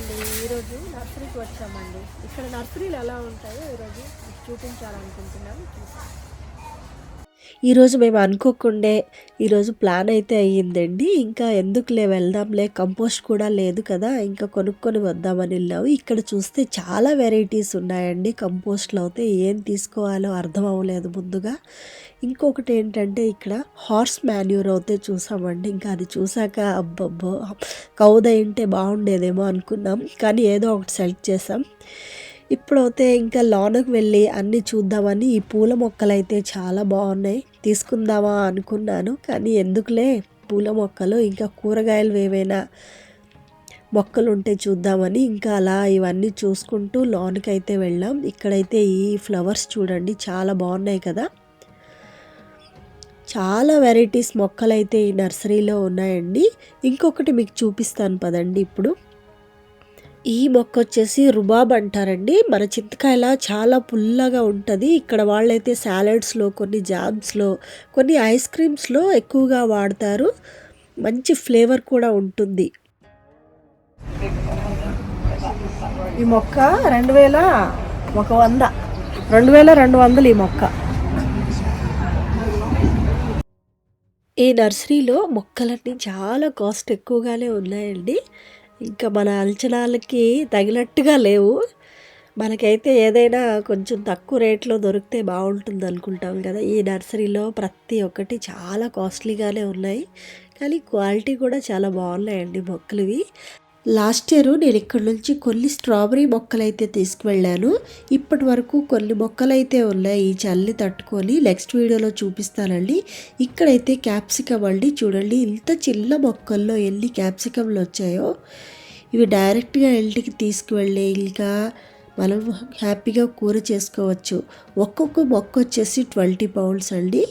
అండి ఈరోజు నర్సరీకి వచ్చామండి. ఇక్కడ నర్సరీలు ఎలా ఉంటాయో ఈరోజు చూపించాలనుకుంటున్నాము. చూసాం ఈరోజు మేము అనుకోకుండే ఈరోజు ప్లాన్ అయితే అయ్యిందండి. ఇంకా ఎందుకులే వెళ్దాంలే కంపోస్ట్ కూడా లేదు కదా ఇంకా కొనుక్కొని వద్దామని వెళ్ళాము ఇక్కడ చూస్తే చాలా వెరైటీస్ ఉన్నాయండి. కంపోస్ట్లో అయితే ఏం తీసుకోవాలో అర్థం అవ్వలేదు ముందుగా. ఇంకొకటి ఏంటంటే ఇక్కడ హార్స్ మాన్యూర్ అయితే చూసామండి. ఇంకా అది చూసాక అబ్బబ్బో కౌదయింటే బాగుండేదేమో అనుకున్నాం. కానీ ఏదో ఒకటి సెలెక్ట్ చేసాం. ఇప్పుడైతే ఇంకా లోనకు వెళ్ళి అన్నీ చూద్దామని ఈ పూల మొక్కలు అయితే చాలా బాగున్నాయి. తీసుకుందామా అనుకున్నాను కానీ ఎందుకులే? పూల మొక్కలు ఇంకా కూరగాయలు ఏవైనా మొక్కలు ఉంటే చూద్దామని ఇంకా అలా ఇవన్నీ చూసుకుంటూ లోనికి అయితే వెళ్ళాం. ఇక్కడైతే ఈ ఫ్లవర్స్ చూడండి చాలా బాగున్నాయి కదా. చాలా వెరైటీస్ మొక్కలైతే ఈ నర్సరీలో ఉన్నాయండి. ఇంకొకటి మీకు చూపిస్తాను పదండి ఇప్పుడు. ఈ మొక్క వచ్చేసి రుబాబ్ అంటారండి. మన చింతకాయల చాలా పుల్లగా ఉంటుంది. ఇక్కడ వాళ్ళైతే సాలడ్స్లో కొన్ని జామ్స్లో కొన్ని ఐస్ క్రీమ్స్లో ఎక్కువగా వాడతారు. మంచి ఫ్లేవర్ కూడా ఉంటుంది. ఈ మొక్క రెండు వేల ఒక వంద. రెండు వేల రెండు వందలు ఈ మొక్క. ఈ నర్సరీలో మొక్కలన్నీ చాలా కాస్ట్ ఎక్కువగానే ఉన్నాయండి. ఇంకా మన అంచనాలకి తగినట్టుగా లేవు. మనకైతే ఏదైనా కొంచెం తక్కువ రేట్లో దొరికితే బాగుంటుంది అనుకుంటాం కదా. ఈ నర్సరీలో ప్రతి ఒక్కటి చాలా కాస్ట్లీగానే ఉన్నాయి. కానీ క్వాలిటీ కూడా చాలా బాగున్నాయండి మొక్కలువి. లాస్ట్ ఇయర్ నేను ఇక్కడ నుంచి కొన్ని స్ట్రాబెరీ మొక్కలు అయితే తీసుకువెళ్ళాను. ఇప్పటి వరకు కొన్ని మొక్కలు అయితే ఉన్నాయి. ఈ చల్లి తట్టుకొని నెక్స్ట్ వీడియోలో చూపిస్తానండి. ఇక్కడైతే క్యాప్సికమ్ అండి. చూడండి ఇంత చిన్న మొక్కల్లో ఎన్ని క్యాప్సికమ్లు వచ్చాయో. ఇవి డైరెక్ట్గా ఇంటికి తీసుకువెళ్ళి ఇంకా మనం హ్యాపీగా కూర చేసుకోవచ్చు. ఒక్కొక్క మొక్క వచ్చేసి ట్వంటీ పౌండ్స్ అండి.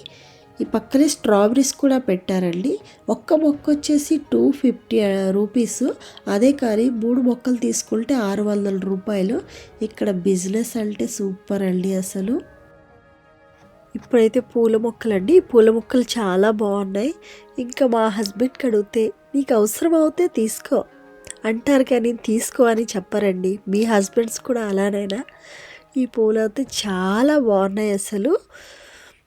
ఈ పక్కనే స్ట్రాబెరీస్ కూడా పెట్టారండి. ఒక్క మొక్క వచ్చేసి టూ ఫిఫ్టీ రూపీస్. అదే కానీ మూడు మొక్కలు తీసుకుంటే ఆరు వందల రూపాయలు. ఇక్కడ బిజినెస్ అంటే సూపర్ అండి అసలు. ఇప్పుడైతే పూల మొక్కలండి. ఈ పూల మొక్కలు చాలా బాగున్నాయి. ఇంకా మా హస్బెండ్కి అడిగితే నీకు అవసరం అవుతే తీసుకో. అంటారు కానీ తీసుకో అని చెప్పరండి. మీ హస్బెండ్స్ కూడా అలానైనా? ఈ పూలు అయితే చాలా బాగున్నాయి అసలు.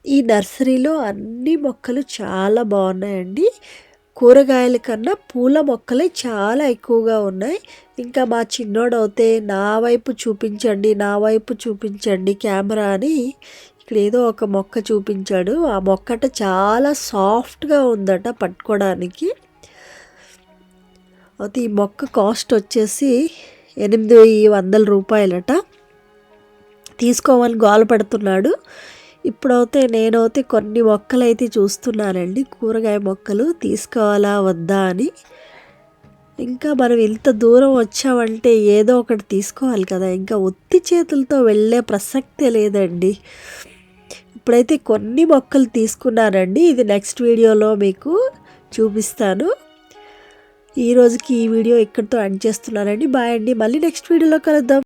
ఈ నర్సరీలో అన్ని మొక్కలు చాలా బాగున్నాయండి. కూరగాయల కన్నా పూల మొక్కలే చాలా ఎక్కువగా ఉన్నాయి. ఇంకా మా చిన్నోడు నా వైపు చూపించండి నా వైపు చూపించండి కెమెరా అని ఇక్కడ ఏదో ఒక మొక్క చూపించాడు. ఆ మొక్కట చాలా సాఫ్ట్గా ఉందట పట్టుకోవడానికి. అయితే ఈ మొక్క కాస్ట్ వచ్చేసి ఎనిమిది వందల రూపాయలట. తీసుకోమని గోల పెడుతున్నాడు. ఇప్పుడైతే నేనైతే కొన్ని మొక్కలు అయితే చూస్తున్నానండి. కూరగాయ మొక్కలు తీసుకోవాలా వద్దా అని. ఇంకా మనం ఇంత దూరం వచ్చామంటే ఏదో ఒకటి తీసుకోవాలి కదా. ఇంకా ఒత్తి చేతులతో వెళ్ళే ప్రసక్తే లేదండి. ఇప్పుడైతే కొన్ని మొక్కలు తీసుకున్నానండి. ఇది నెక్స్ట్ వీడియోలో మీకు చూపిస్తాను. ఈ రోజుకి ఈ వీడియో ఇక్కడితో ఎండ్ చేస్తున్నానండి. బాయ్ అండి. మళ్ళీ నెక్స్ట్ వీడియోలో కలుద్దాం.